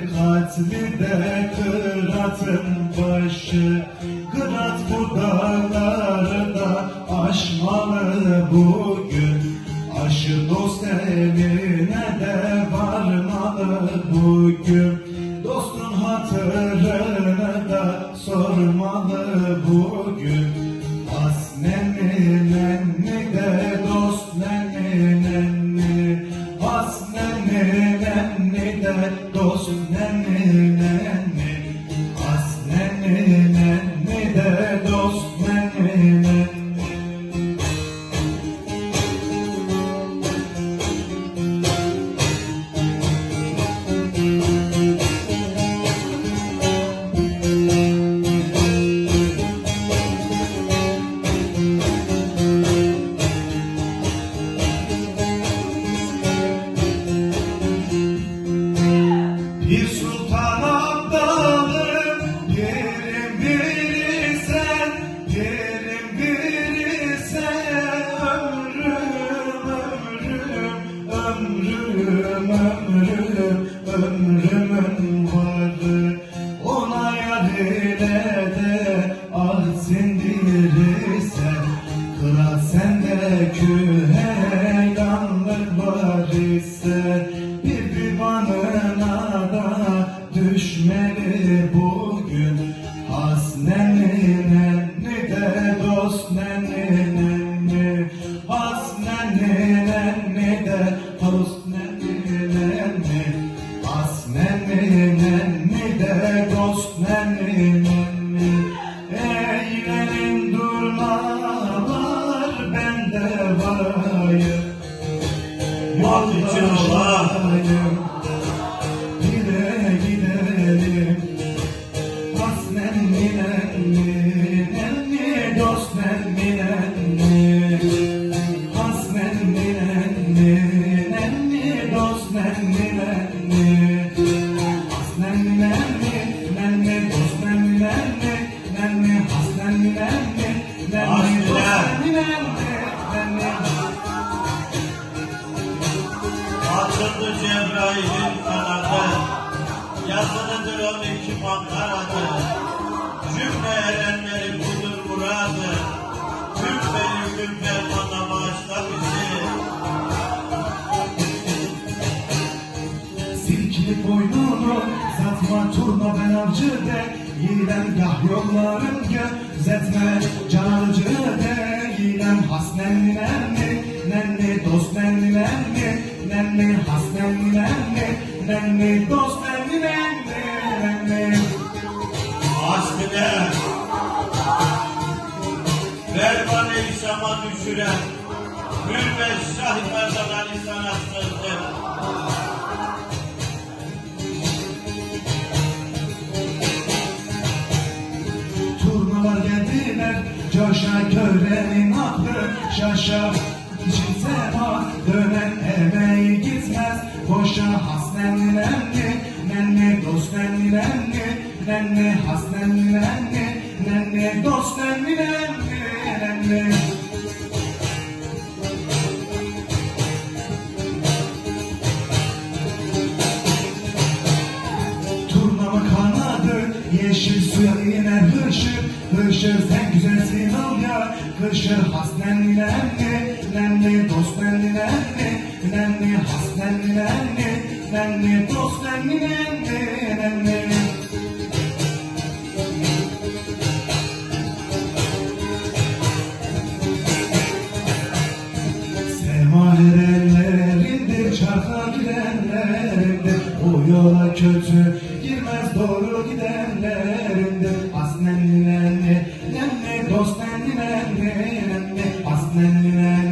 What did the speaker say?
katli de kıratın başı. Kırat bu dağlarda aşmalı bugün. Aşı dost evine de varmalı bugün. Dostun hatırına da sormalı bugün. Dost nenni nenni Bir sultan abdalım, yerim biri sen, yerim biri sen, ömrüm, ömrüm, ömrüm, ömrüm, ömrümün vardı. Ona yar ile de ah kırat sende küheylanlık bugün? Has nenni nenni de dost nenni nenni Has nenni nenni de dost nenni nenni Has nenni nenni de dost nenni nenni Eylerin durmalar bende varayım Yol için Allah. Nenni Nenni Açıldı Cebrail'in kanadı, yazılıdır on iki makkaradı. Cümle erenleri budur muradı, tüm beni gül fermanla bağışla bizi. Silkili boynunu zatma turna ben avcı de Yiğiden gah yolların gözetme can alıcı has nenni nenni Nenni dost nenni nenni Nenni has nenni nenni Nenni dost nenni nenni Nenni Aşkine, Pervane İslam'a düşüren, Mürvet Şah Merdan Ali sana Coşa körenin aklı Şaşa için sema Dönen emeği gitmez. Boşa has nenni nenni Nenni dost nenni nenni Nenni Turnama kanadı Yeşil suya iner hışır Hışır sen güzelsin al ya. Kışır has nenni nenni Nenni dost nenni nenni Nenni has nenni nenni Nenni dost Nenni dost nenni nenni nenni As nenni